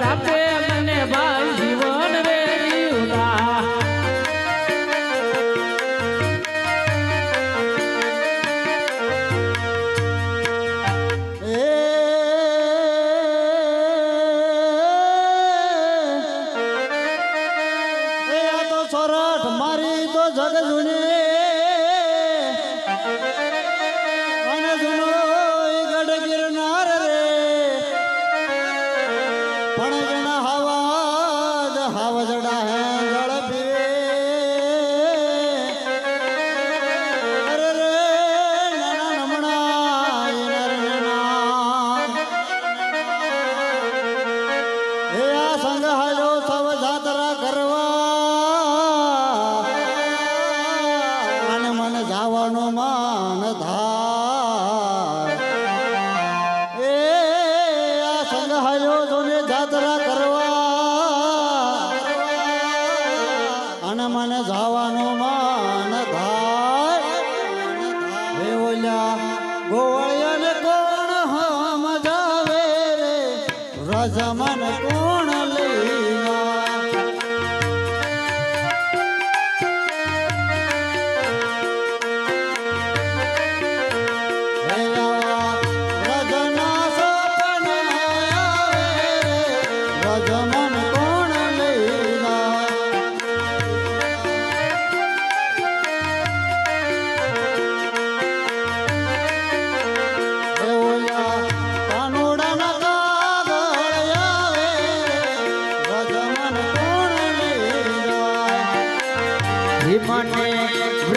તાપે મને ભાઈ જીવન રે જીવતા એ આ તો સોરઠ મારી તો જગ જૂની જાત્રા કરવા. અને મને જવાનું માન થાય. હે ઓલ્યા ગોવળિયાને કોણ હમ જાવે રે? રજમન કોણ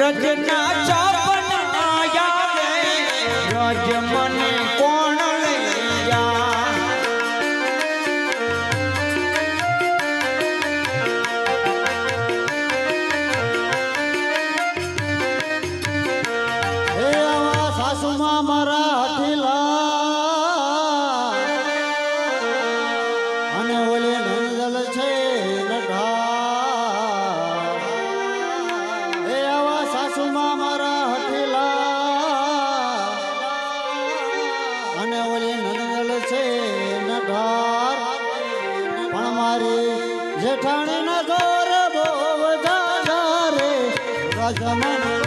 વ્રજના ચાપન આયા? વ્રજ મને મારા અને ઓલે નંદલ છે નઢાર. પણ મારી જેઠાણી ના ઘોર બહુ જાજા રે. રજમન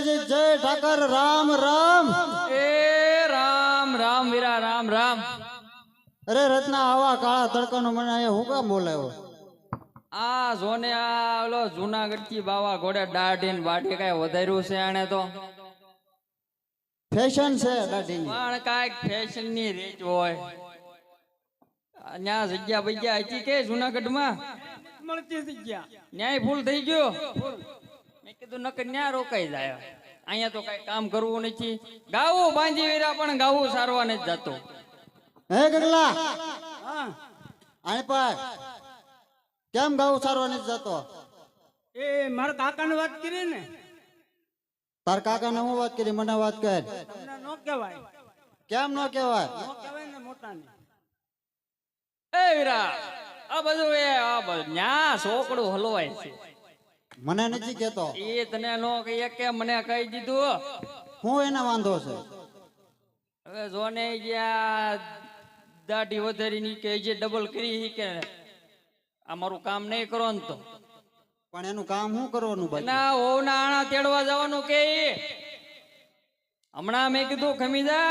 દ્વારકાજી જય ઠાકર રામ રામ. એ રામ રામ વીરા રામ રામ. અરે રત્ના આવા કાળા તડકાનો મને અહીંયા હું કામ બોલાયો આ જોને આ ઓલો જુનાગઢથી બાવા ઘોડે દાઢી ને વાઢી કઈ વધાર્યું છે આને તો. ફેશન છે દાઢી પણ કાંઈક ફેશનની રીત હોય. ન્યા જગ્યા બગ્યા હતી કે જુનાગઢમાં મળતી જગ્યા. ન્યાય ફૂલ થઈ ગયો? કીધું નકર ન્યા રોકાઈ જાય. અહીંયા તો કઈ કામ કરવું નથી. ગાવું બાંધી વીરા પણ ગાવું સારવા નથી જતો. હે ગગલા આને પર કેમ ગાવું સારવા નથી જતો? એ મારા કાકાને વાત કરી ને. તાર કાકાને હું વાત કરી? મને વાત કર. નો કહેવાય. કેમ ન કહેવાય? નો કહેવાય ને મોટાને. એ વીરા આ બધું એ આ ન્યા છોકડું હલવાય છે. મને નથી કેતો એ તને નો કહીએ કે મને કહી દીધું. હું એને વાંધો છે? હવે જોને જ્યાં દાઢી વધારી ની કે જે ડબલ કરી કે આ મારું કામ નહીં કરો ને તો. પણ એનું કામ શું કરવાનું ના હોવના આણા તેડવા જવાનું કે? હમણાં મેં કીધું ખમીદા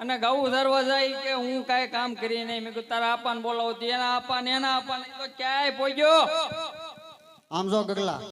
અને ગાવું ધરવા જાય કે હું કાંઈ કામ કરી નહીં. મેં કીધું તારા આપાને બોલાવતી એના આપાને એના આપાને. તો ક્યાંય પહોંચ્યો? આમ જો ગગલા.